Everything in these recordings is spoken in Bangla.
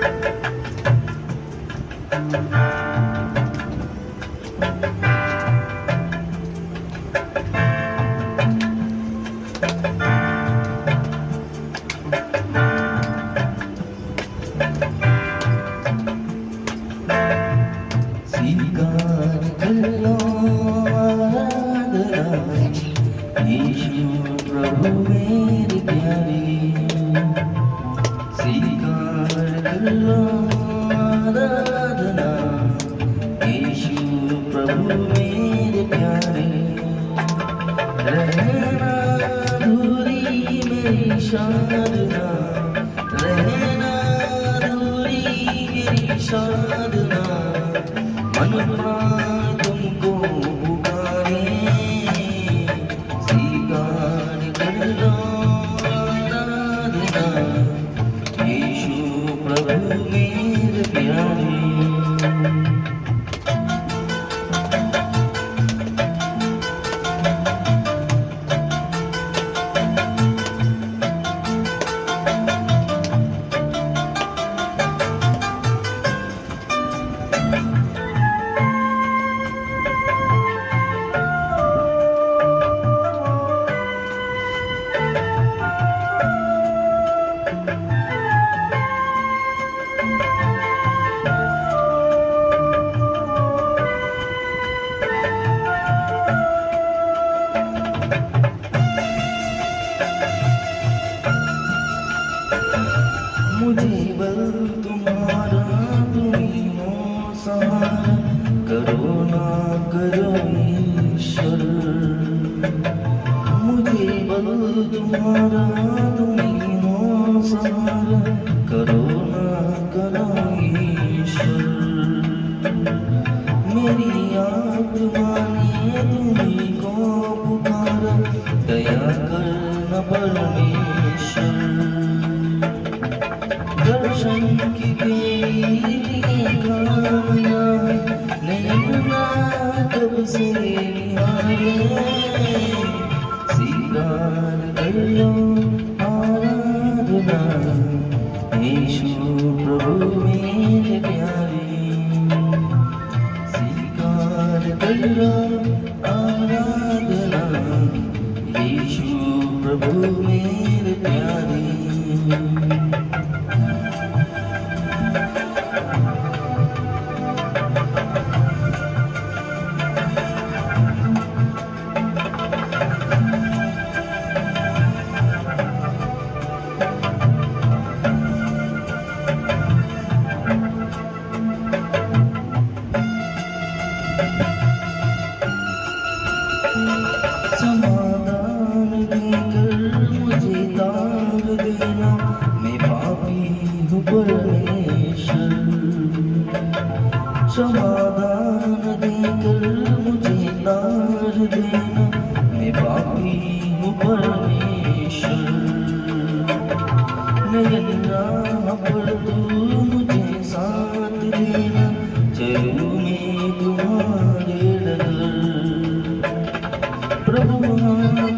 Thank you. ప్రభువా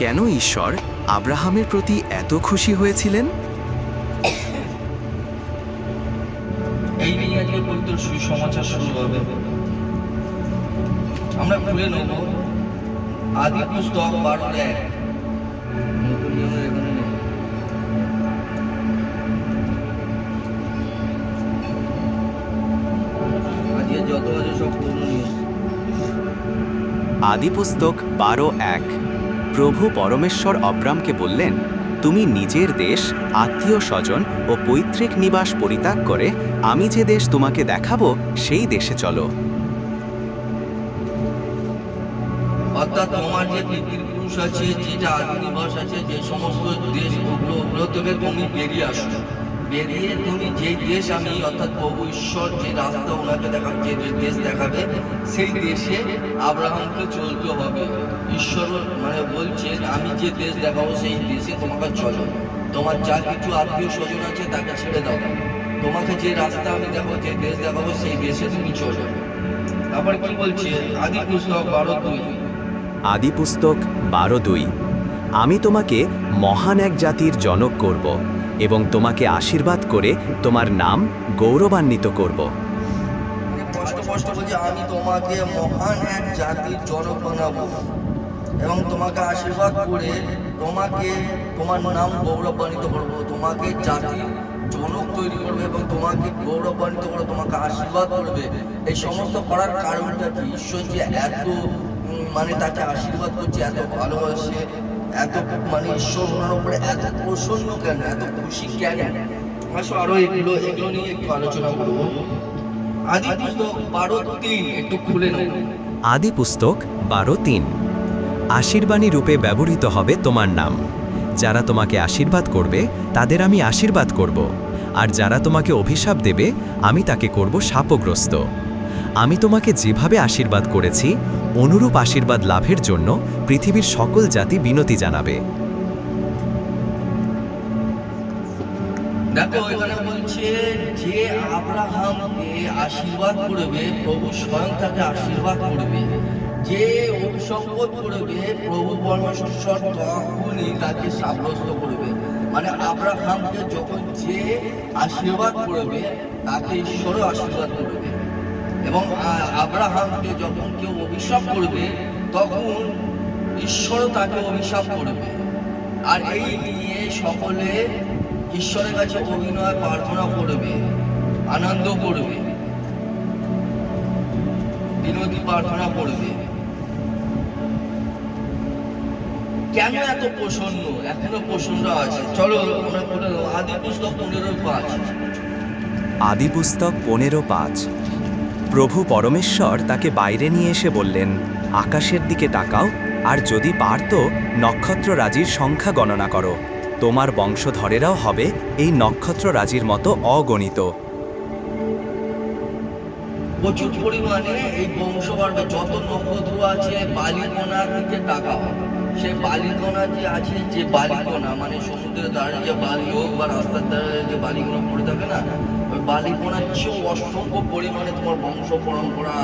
কেন ঈশ্বর আব্রাহামের প্রতি এত খুশি হয়েছিলেন? এই নিয়ে আজকে পবিত্র সুসমাচার শুরু হবে। আমরা খুলে নেব। আদি পুস্তক বারো এক। নতুন নিয়মের এখানে নেই। আজকে যত আছে সব পুরনো নিয়ম আদিপুস্তক বারো এক। প্রভু পরমেশ্বর অব্রামকে বললেন, তুমি নিজের দেশ, আত্মীয় স্বজন ও পৈতৃক নিবাস পরিত্যাগ করে, আমি যে দেশ তোমাকে দেখাবো, সেই দেশে চলো। অর্থাৎ তোমার যে আছে, যেটা আছে, যে সমস্ত দেশ ওগুলো ওগুলো তুমি বেরিয়ে আসো বেরিয়ে তুমি যেই দেশ আমি, অর্থাৎ প্রভু ঈশ্বর যে রাস্তা ওনাকে দেখাবে, যে দেশ দেখাবে, সেই দেশে আব্রাহামকে চলতে হবে। ঈশ্বর মানে বলছেন আমি যে দেশ দেখাবো, সেই দেশে তোমাকে চলো। তোমার যা কিছু আত্মীয় স্বজন আছে, তাকে ছেড়ে দাও। তোমাকে যে রাস্তা আমি দেখাবো, যে দেশ দেখাবো, সেই দেশে তুমি চলো। তারপর কি বলছে? আদি পুস্তক বারো দুই। আদিপুস্তক বারো দুই। আমি তোমাকে মহান এক জাতির জনক করব এবং তোমাকে আশীর্বাদ করে তোমার নাম গৌরবান্বিত করব। বলছে আমি তোমাকে মহান এক জাতির জনক এবং তোমাকে আশীর্বাদ করে তোমাকে তোমার নাম গৌরবান্বিত করব, তোমাকে জাতির জনক তৈরি করবে এবং তোমাকে গৌরবান্বিত তোমাকে আশীর্বাদ করবে। এই সমস্ত করার কারণটা কি? ঈশ্বর যে এত মানে তাকে আশীর্বাদ করছে, এত ভালোবাসে এত মানে ঈশ্বর ওনার উপরে এত প্রসন্ন কেন? এত খুশি কেন? আসো আরও এগুলো এগুলো নিয়ে একটু আলোচনা আদি পুস্তক বারো তিন, একটু খুলে নেব আদিপুস্তক বারো তিন। আশীর্বাণী রূপে ব্যবহৃত হবে তোমার নাম। যারা তোমাকে আশীর্বাদ করবে, তাদের আমি আশীর্বাদ করব। আর যারা তোমাকে অভিশাপ দেবে, আমি তাকে করব শাপগ্রস্ত আমি তোমাকে যেভাবে আশীর্বাদ করেছি অনুরূপ আশীর্বাদ লাভের জন্য পৃথিবীর সকল জাতি বিনতি জানাবে। প্রভু স্বয়ং তাকে আশীর্বাদ করবে। যে করবে, প্রভু তাকে করবে। মানে আব্রাহামকে যখন যে আশীর্বাদ করবে, তাকে ঈশ্বরও আশীর্বাদ করবে। এবং আব্রাহামকে যখন কেউ অভিশাপ করবে, তখন ঈশ্বর তাকে অভিশাপ করবে। আর এই নিয়ে সকলে ঈশ্বরের কাছে অভিনয়, প্রার্থনা করবে, আনন্দ করবে। বিনতি, প্রার্থনা করবে। কেন এত প্রসন্ন? এখনও প্রসন্ন আছে। চলো, আমরা আদি পুস্তক পনেরো পাঁচ। আদি পুস্তক পনেরো পাঁচ। প্রভু পরমেশ্বর তাকে বাইরে নিয়ে এসে বললেন, আকাশের দিকে তাকাও, আর যদি পারত, নক্ষত্ররাজির সংখ্যা গণনা করো। তোমার বংশধরেরাও হবে এই নক্ষত্ররাজির মতো অগণিত। প্রচুর পরিমাণে এই বংশ বাড়বে যত নক্ষত্র আছে, বালিকণার দিকে তাকাও। সে বালিকণা যে আছে, যে বালিকণা মানে সমুদ্রের ধারে যে বালি হোক বা রাস্তার ধারে যে বালিকণা পড়ে থাকে না চেয়েও অসংখ্য পরিমাণে তোমার বংশ পরম্পরা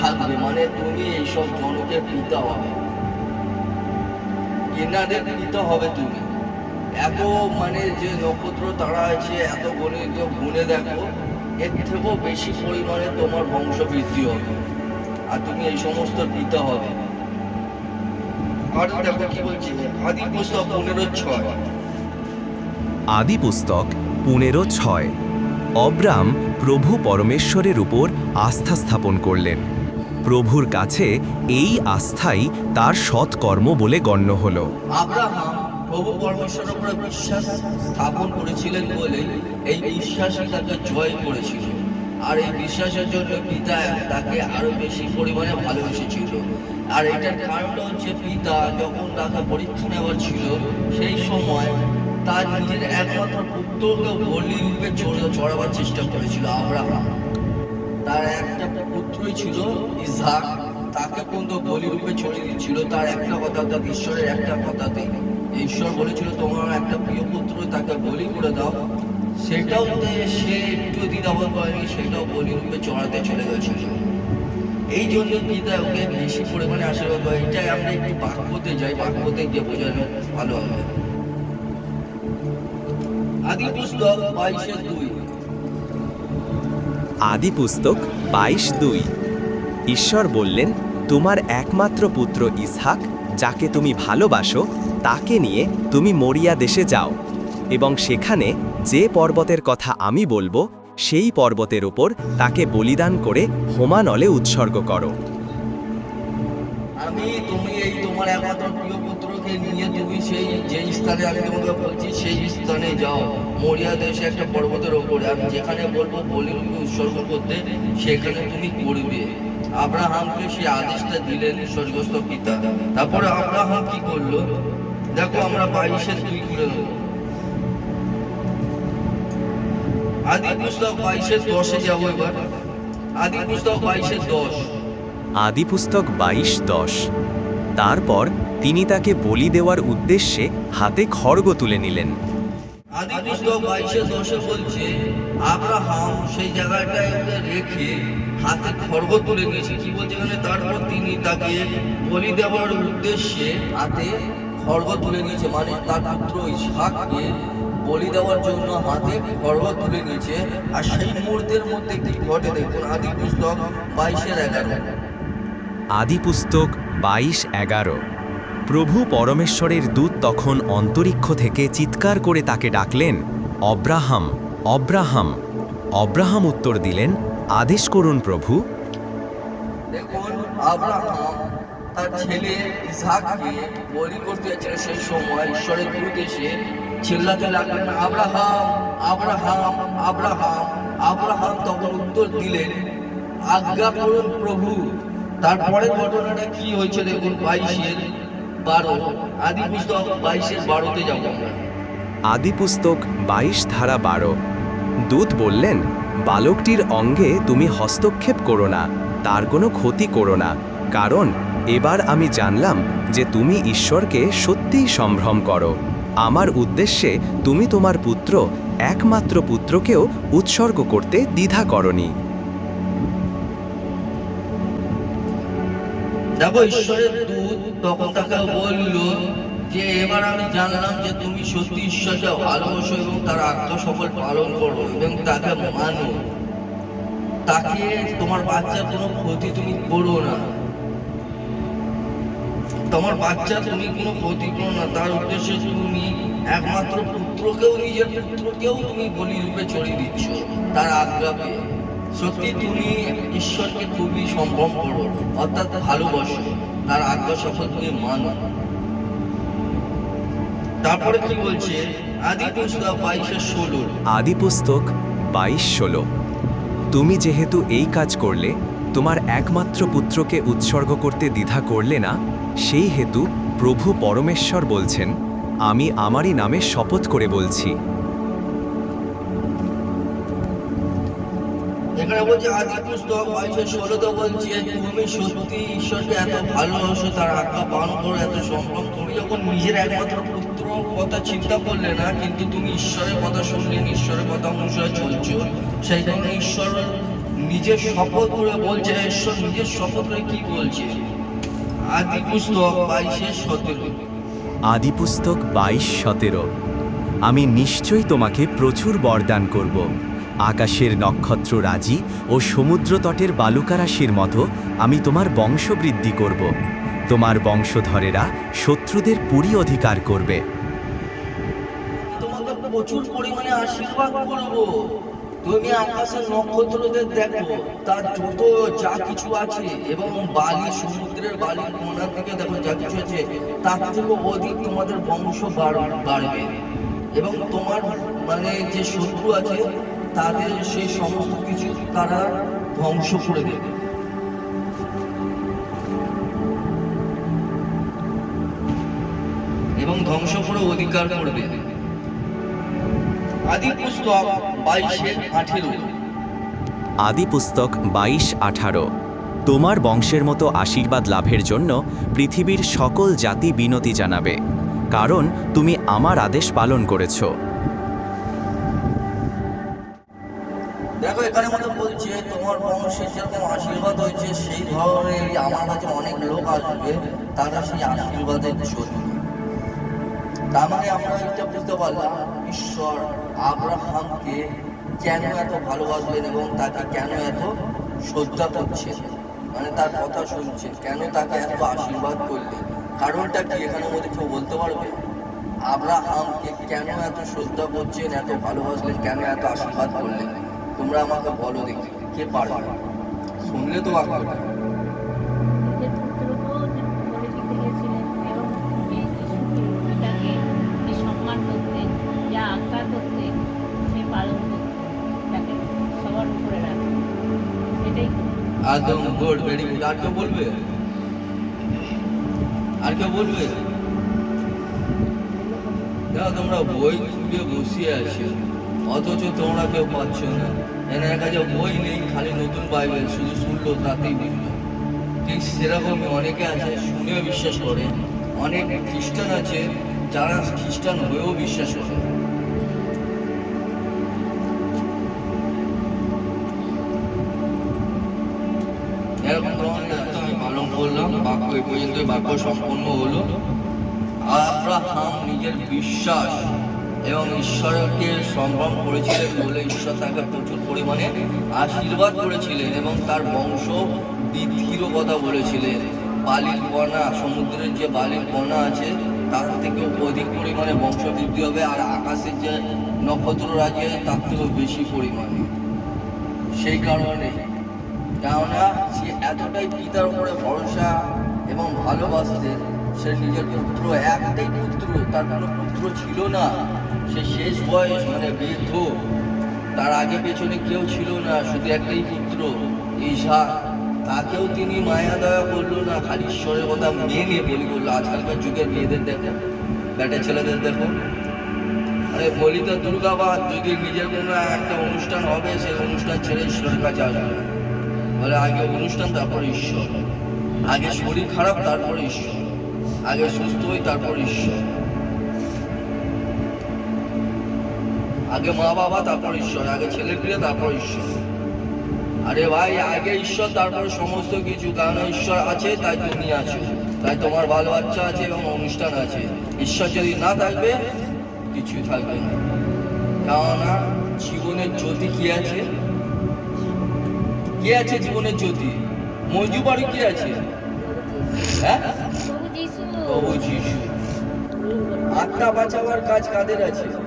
থাকবে। মানে তুমি এইসব জনকের পিতা হবে। এনাদের পিতা হবে তুমি। এত মানে যে নক্ষত্র তারা আছে, এত গণিত গুণে দেখো, এর থেকেও বেশি পরিমাণে তোমার বংশ বৃদ্ধি হবে। আর তুমি এই সমস্ত পিতা হবে। আর দেখো কি বলছি আদি পুস্তক পনেরো ছয়। আদি পুস্তক পনেরো ছয়। অব্রাম প্রভু পরমেশ্বরের উপর আস্থা স্থাপন করলেন। প্রভুর কাছে এই আস্থাই তার সৎকর্ম বলে গণ্য হল। আব্রাহাম প্রভু পরমেশ্বরের উপরে বিশ্বাস স্থাপন করেছিলেন বলে এই বিশ্বাসই তাকে জয় করেছিল। আর এই বিশ্বাসের জন্য পিতা তাকে আরও বেশি পরিমাণে ভালোবেসেছিল। আর এটার কারণটা হচ্ছে পিতা যখন তাকে পরীক্ষা নেওয়ার ছিল, সেই সময় তার নিজের একমাত্র পুত্রকে বলি রূপে চড়াবার চেষ্টা করেছিল আব্রাহাম তার একটা পুত্রই ছিল ইসহাক। তাকে কিন্তু বলি রূপে ছড়িয়ে দিচ্ছিল তার একটা কথা তার ঈশ্বরের একটা কথাতে। ঈশ্বর বলেছিল, তোমার একটা প্রিয় পুত্র তাকে বলি করে দাও। সেটাও সে একটু দ্বিধাবোধ করেনি, সেটাও বলি রূপে চড়াতে চলে গেছিল। এই জন্য পিতা ওকে বেশি পরিমাণে আশীর্বাদ করে। এটাই আমরা একটু বাক্যতে যাই। বাক্যতে গিয়ে বোঝানো ভালো হবে। আদি পুস্তক বাইশের দুই। আদি পুস্তক বাইশ দুই। ঈশ্বর বললেন তোমার একমাত্র পুত্র ইসহাক যাকে তুমি ভালোবাসো তাকে নিয়ে তুমি মরিয়া দেশে যাও। এবং সেখানে যে পর্বতের কথা আমি বলব সেই পর্বতের ওপর তাকে বলিদান করে হোমানলে উৎসর্গ করো। আমি তুমি এই তোমার একমাত্র প্রিয় পুত্রকে নিয়ে তুমি সেই যে স্থানে আমি তোমাকে বলছি, সেই স্থানে যাও। মরিয়া দেশে একটা পর্বতের ওপরে। আমি যেখানে বলব বলিরূপে উৎসর্গ করতে, সেখানে তুমি করবে। আব্রাহামকে সেই আদেশটা দিলেন স্বর্গস্থ পিতা। তারপরে আব্রাহাম কি করল? দেখো আমরা বাইশের দুই করে নেব। আদি পুস্তক বাইশের দশে যাব এবার। আদি পুস্তক বাইশের দশ। আদি পুস্তক বাইশ দশ। তারপর তিনি তাকে বলি দেওয়ার উদ্দেশ্যে হাতে খড়গ তুলে নিলেন। আদি পুস্তক বাইশে দশে বলছে আব্রাহাম সেই জায়গাটায় রেখে হাতে খড়গ তুলে নিয়েছে। কি বলছে এখানে? তারপর তিনি তাকে বলি দেওয়ার উদ্দেশ্যে হাতে খড়গ তুলে নিয়েছে মানে তার পুত্র ইসহাককে বলি দেওয়ার জন্য হাতে খড়গ তুলে নিয়েছে। আর সেই মুহূর্তের মধ্যে কি ঘটে দেখুন আদি পুস্তক বাইশের এগারো। আদি পুস্তক বাইশ এগারো। প্রভু পরমেশ্বরের দূত তখন অন্তরিক্ষ থেকে চিৎকার করে তাকে ডাকলেন, অব্রাহাম অব্রাহাম। অব্রাহাম উত্তর দিলেন, আদেশ করুন প্রভু। দেখুন তার ছেলে ইসহাককে বলি করতে যাচ্ছিল সেই সময় ঈশ্বরের দূত এসে চিল্লাতে লাগলেন, আব্রাহাম আব্রাহাম আব্রাহাম। আব্রাহাম তখন উত্তর দিলেন, আজ্ঞা করুন প্রভু। তারপরে ঘটনাটা কি হয়েছে দেখুন, বাইশের বারো। আদি পুস্তক বাইশের বারোতে যাব বাইশ ধারা বারো। দূত বললেন বালকটির অঙ্গে তুমি হস্তক্ষেপ করো না তার কোনো ক্ষতি করো না। কারণ এবার আমি জানলাম যে তুমি ঈশ্বরকে সত্যিই সম্ভ্রম করো। আমার উদ্দেশ্যে তুমি তোমার পুত্র একমাত্র পুত্রকেও উৎসর্গ করতে দ্বিধা করনি। দেখো ঈশ্বরের তখন তাকে বলল যে, এবার আমি জানলাম যে তুমি সত্যি ঈশ্বরকে ভালোবাসো এবং তার আজ্ঞা সকল পালন করো এবং তাকে মানো। তাকে তোমার বাচ্চার কোনো ক্ষতি তুমি করো না। তোমার বাচ্চা তুমি কোনো ক্ষতি করো না। তার উদ্দেশ্যে তুমি একমাত্র পুত্রকেও, নিজের পুত্রকেও তুমি বলি রূপে চড়িয়ে দিচ্ছ তার আজ্ঞা পেয়ে সত্যি তুমি ঈশ্বরকে খুবই সম্ভব করো, অর্থাৎ ভালোবাসো। তার আজ্ঞা সফল তুমি মানো। তারপরে কি বলছে? আদি পুস্তক ষোলো আদি পুস্তক বাইশ ষোলো তুমি যেহেতু এই কাজ করলে, তোমার একমাত্র পুত্রকে উৎসর্গ করতে দ্বিধা করলে না, সেই হেতু প্রভু পরমেশ্বর বলছেন, আমি আমারই নামে শপথ করে বলছি। এখানে বলছে আদি পুস্তক বাইশে ষোলোতে বলছে, তুমি সত্যি ঈশ্বরকে এত ভালোবাসো, তার আজ্ঞা পালন করো, এত সম্ভ্রম তুমি যখন নিজের একমাত্র পুত্র কথা চিন্তা করলে না, কিন্তু তুমি ঈশ্বরের কথা শুনলেন ঈশ্বরের কথা অনুসারে চলছো। সেই কারণে ঈশ্বর নিজের শপথ করে বলছে, ঈশ্বর নিজের শপথ করে কি বলছে? আদি পুস্তক বাইশে সতেরো। আদি পুস্তক বাইশ সতেরো। আমি নিশ্চয়ই তোমাকে প্রচুর বরদান করব। আকাশের নক্ষত্র রাজি ও সমুদ্র তটের বালুকারাশির মতো আমি তোমার বংশবৃদ্ধি করব। তোমার বংশধরেরা শত্রুদের পুরী অধিকার করবে তোমাকে প্রচুর পরিমাণে আশীর্বাদ করব। তুমি আকাশের নক্ষত্রদের দেখো, তার যত যা কিছু আছে এবং বালি, সমুদ্রের বালির কোনার দিকে দেখো যা কিছু আছে, তার থেকে অধিক তোমাদের বংশ বাড়- বাড়বে। এবং তোমার মানে যে শত্রু আছে তাদের সেই সমস্ত কিছু তারা ধ্বংস করে দেবে। এবং ধ্বংস করে অধিকার করবে। আদি পুস্তক বাইশে আঠেরো। আদি পুস্তক বাইশ আঠারো। তোমার বংশের মতো আশীর্বাদ লাভের জন্য পৃথিবীর সকল জাতি বিনতি জানাবে, কারণ তুমি আমার আদেশ পালন করেছ। এখানে মতো বলছে, তোমার বংশের যেরকম আশীর্বাদ হয়েছে, সেই ধরনের আমার কাছে অনেক লোক আসবে, তারা সেই আশীর্বাদের জন্য। তার মানে আমরা এটা বুঝতে পারলাম, ঈশ্বর আব্রাহামকে কেন এত ভালোবাসলেন এবং তাকে কেন এত শ্রদ্ধা করছে মানে তার কথা শুনছেন, কেন তাকে এত আশীর্বাদ করলেন? কারণটা কি? এখানে মধ্যে কেউ বলতে পারবে? আব্রাহামকে কেন এত শ্রদ্ধা করছেন, এত ভালোবাসলেন, কেন এত আশীর্বাদ করলেন? তোমরা আমাকে বলো দেখি, কে পারবে? শুনলে তো রাখতে সেটাই একদম গুড ভেরি গুড আর কেউ বলবে? আর কেউ বলবে? দেখো, তোমরা বই খুলে বসিয়ে আছো। অথচ তোমরা কেউ পাচ্ছ না। এনার কাছে বই নেই, খালি নতুন বাইবেল, শুধু শুনলো তাতেই বুঝলো ঠিক সেরকমই অনেকে আছে, শুনেও বিশ্বাস করে। অনেক খ্রিস্টান আছে, যারা খ্রিস্টান হয়েও বিশ্বাস করে। এরকম ধরনের আমি পালন করলাম, বাক্য এই পর্যন্ত বাক্য সম্পন্ন হলো। আব্রাহাম নিজের বিশ্বাস এবং ঈশ্বরকে সম্ভব করেছিলেন বলে ঈশ্বর তাকে প্রচুর পরিমাণে আশীর্বাদ করেছিলেন এবং তার বংশ বৃদ্ধিরও কথা বলেছিলেন। বালির কণা সমুদ্রের যে বালির কণা আছে, তার থেকেও অধিক পরিমাণে বংশ বৃদ্ধি হবে আর আকাশের যে নক্ষত্র রাজি আছে, তার থেকেও বেশি পরিমাণে। সেই কারণে কেননা সে এতটাই পিতার উপরে ভরসা এবং ভালোবাসতেন, সে নিজের পুত্র, একটাই পুত্র, তার কোনো পুত্র ছিল না। সে শেষ বয়স মানে বৃদ্ধ, তার আগে পেছনে কেউ ছিল না, শুধু একটাই পুত্র, ঈশা। তাকেও তিনি মায়া দয়া করল না, খালি ঈশ্বরের কথা মেনে বলি করল। আজকালকার যুগের মেয়েদের দেখো, ব্যাটা ছেলেদের দেখো। আরে বলি তো, দুর্গাবাদ, যদি নিজের কোনো একটা অনুষ্ঠান হবে সেই অনুষ্ঠান ছেড়ে ঈশ্বরের কাছে আসবে। বলে, আগে অনুষ্ঠান, তারপরে ঈশ্বর। আগে শরীর খারাপ, তারপরে ঈশ্বর। আগে সুস্থ হই, তারপর ঈশ্বর। আগে মা বাবা তারপর ঈশ্বর আগে ছেলে পিলে তারপর ঈশ্বর। আরে ভাই আগে ঈশ্বর তারপর সমস্ত কিছু কারণ ঈশ্বর আছে তাই তুমি আছো। তাই তোমার বাল বাচ্চা আছে এবং অনুষ্ঠান আছে। ঈশ্বর যদি না থাকবে কিছু থাকবে না। কেননা জীবনের জ্যোতি কি আছে? কি আছে জীবনের জ্যোতি? মজু বাড়ি কি আছে? হ্যাঁ? আত্মা বাঁচাবার কাজ কাদের আছে?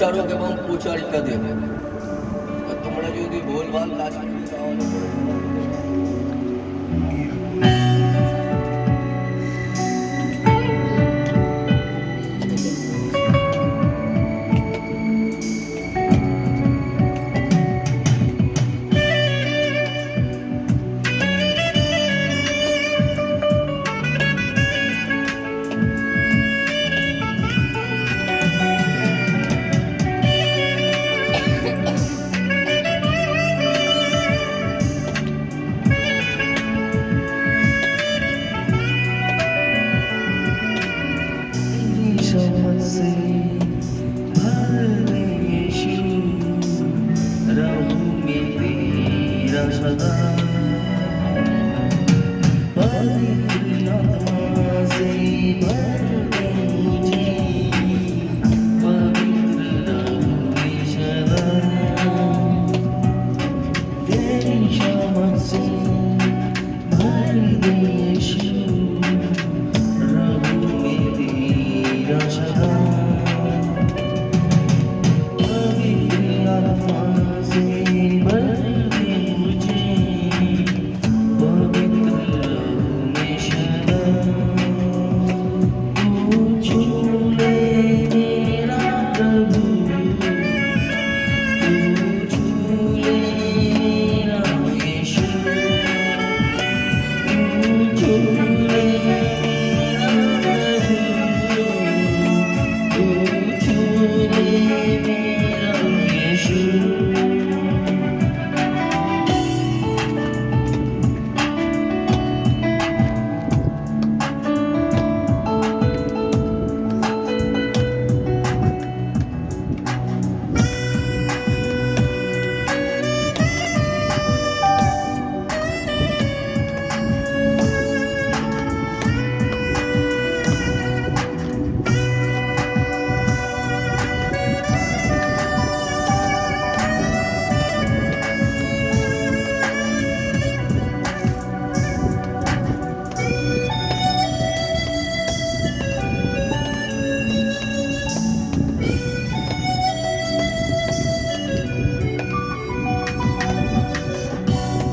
વિચારો કે હું પૂછાડી દેવું તમને જુદી ભૂલ ભાલ લાગી na na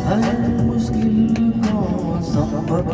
हर मुश्किल को संभव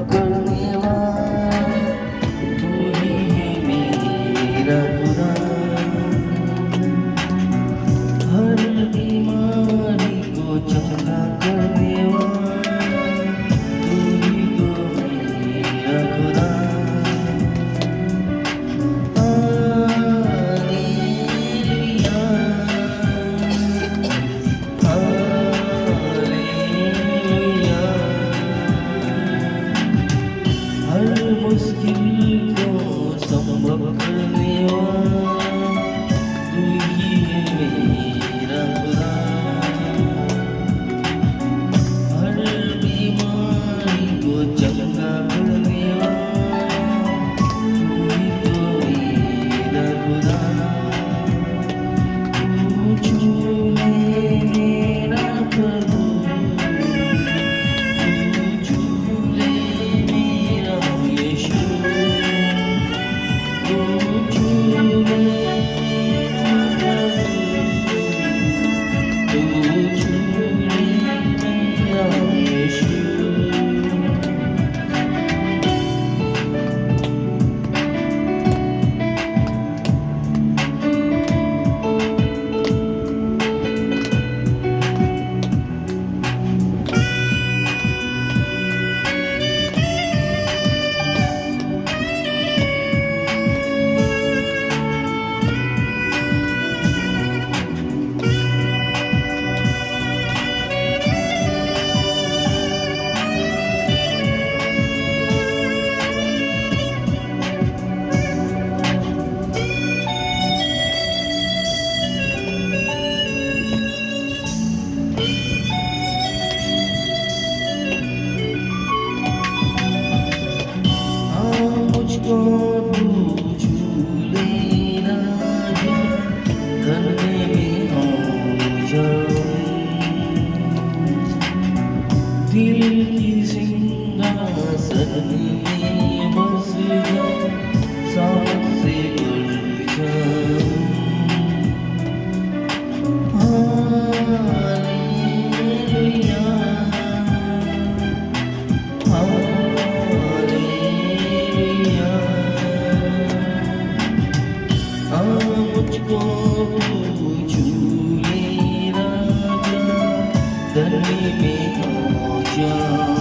baby, oh, yeah.